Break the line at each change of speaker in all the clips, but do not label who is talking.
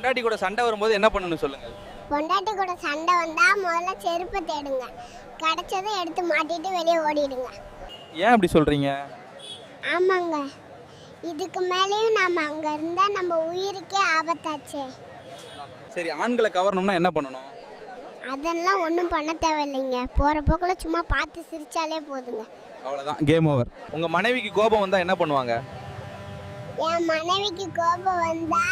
பொண்டாட்டி கூட சண்டை வரும்போது என்ன பண்ணணும் சொல்லுங்க?
பொண்டாட்டி கூட சண்டை வந்தா முதல்ல செருப்பை தேடுங்க. கிடைச்சதை எடுத்து மாட்டிட்டு வெளியே ஓடிடுங்க.
ஏன் அப்படி சொல்றீங்க?
ஆமாங்க. இதுக்கு மேலேயும் நாம அங்க இருந்தா நம்ம உயிருக்கே ஆபத்தாச்சே.
சரி ஆண்களை கவரணும்னா என்ன பண்ணணும்?
அதெல்லாம் ஒன்றும் பண்ண தேவையில்லைங்க. போகிற போக்கில் சும்மா பார்த்து சிரிச்சாலே போதுங்க.
அவ்வளோதான் கேம் ஓவர் உங்க மனைவிக்கு கோபம் வந்தா என்ன பண்ணுவாங்க?
என் மனைவிக்கு கோபம் வந்தா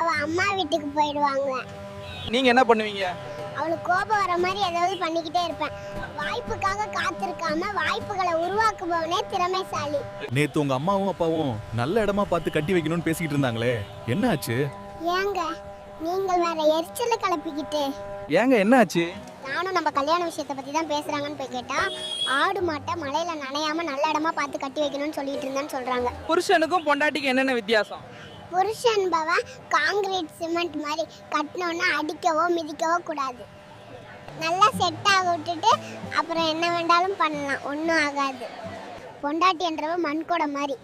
அவ அம்மா வீட்டுக்கு போயிடுவாங்க.
நீங்க என்ன பண்ணுவீங்க?
அவளுக்கு கோபம் வர மாதிரி ஏதாவது பண்ணிக்கிட்டே இருப்பேன். வாய்ப்புக்காக காத்திருக்காம வாய்ப்புகளை உருவாக்குபவனே திறமைசாலி.
நேத்து உங்க அம்மாவும் அப்பாவும் நல்ல இடமா பார்த்து கட்டி வைக்கணும்னு பேசிக்கிட்டு இருந்தாங்களே. என்ன ஆச்சு?
ஏங்க நீங்கள் வேற எரிச்சலை கிளப்பிக்கிட்டு.
ஏங்க என்னாச்சு
நானும் நம்ம கல்யாண விஷயத்தை பத்தி தான் பேசுறாங்கன்னு போய் கேட்டா ஆடு மாட்டை மழையில நனையாம நல்ல இடமா பார்த்து கட்டி வைக்கணும்னு சொல்லிட்டு இருந்தேன்னு சொல்றாங்க.
புருஷனுக்கும் பொண்டாட்டிக்கும் என்னென்ன வித்தியாசம்?
புருஷன்பவ காங்கிரீட் சிமெண்ட் மாதிரி கட்டினோன்னா அடிக்கவோ மிதிக்கவோ கூடாது. நல்லா செட் ஆக விட்டுட்டு அப்புறம் என்ன வேண்டாலும் பண்ணலாம். ஒன்றும் ஆகாது. பொண்டாட்டின்றவ மண்கொடை மாதிரி.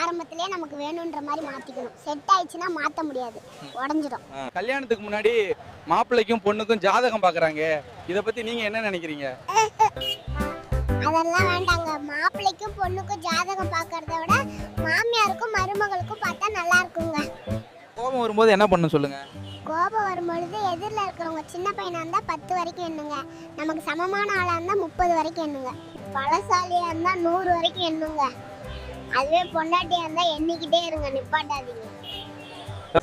ஆரம்பத்திலே நமக்கு வேணுன்ற மாதிரி மாற்றிக்கணும் செட் ஆயிடுச்சுன்னா மாற்ற முடியாது. உடஞ்சிடும்.
கல்யாணத்துக்கு முன்னாடி மாப்பிள்ளைக்கும் பொண்ணுக்கும் ஜாதகம் பார்க்கறாங்க இதை பத்தி நீங்க என்ன நினைக்கிறீங்க?
அதெல்லாம் வேண்டாங்க. மாப்பிள்ளைக்கும் பொண்ணுக்கும் ஜாதகம் பார்க்கறத விட
வரும்போது என்ன பண்ணணும் சொல்லுங்க?
கோபம் வரும்பொழுது எதிரில் இருக்கிறவங்க சின்ன பையனாக இருந்தால் பத்து வரைக்கும் எண்ணுங்க. நமக்கு சமமான ஆளாக இருந்தால் முப்பது வரைக்கும் எண்ணுங்க. பலசாலியாக இருந்தால் நூறு வரைக்கும் எண்ணுங்க. அதுவே பொண்டாட்டியாக இருந்தால் எண்ணிக்கிட்டே இருங்க நிப்பாட்டாதீங்க.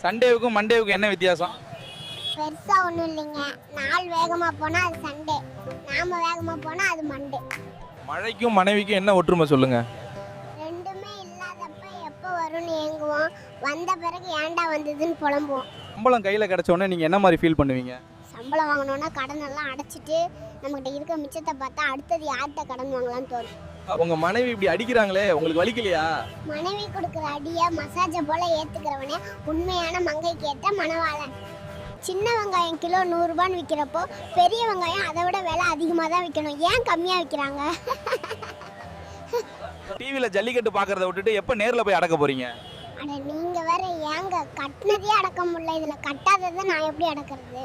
சண்டேவுக்கும் மண்டேவுக்கும் என்ன வித்தியாசம்?
பெருசாக ஒன்றும் இல்லைங்க. நாள் வேகமாக போனால் அது சண்டே. நாம வேகமாக போனால் அது மண்டே.
மழைக்கும் மனைவிக்கும் என்ன ஒற்றுமை சொல்லுங்க?
வந்த பிறகு ஏன்டா வந்ததுன்னு புலம்புவோம்.
சம்பளம் கையில கிடைச்ச உடனே நீங்க என்ன மாதிரி ஃபீல் பண்ணுவீங்க?
சம்பளம் வாங்கினோன்னா கடன் எல்லாம் அடைச்சிட்டு நம்மகிட்ட இருக்க மிச்சத்தை பார்த்தா அடுத்தது யார்கிட்ட கடன் வாங்கலாம்னு தோணும்.
உங்க மனைவி இப்படி அடிக்கிறாங்களே உங்களுக்கு வலிக்கலையா?
மனைவி கொடுக்குற அடியை மசாஜை போல ஏத்துக்கிறவனே உண்மையான மங்கைக்கு ஏற்ற மணவாளன். சின்ன வெங்காயம் கிலோ நூறுரூபான்னு விற்கிறப்போ பெரிய வெங்காயம் அதை விட விலை அதிகமாக தான் விற்கணும் ஏன் கம்மியாக விற்கிறாங்க
டிவில ஜல்லிக்கட்டு பாக்குறத விட்டுட்டு எப்ப நேர்ல போய் அடக்க போறீங்க?
அட நீங்கள் வேற ஏங்க கட்டினதே அடக்க முடியல. இதில் கட்டாததை நான் எப்படி அடக்கிறது?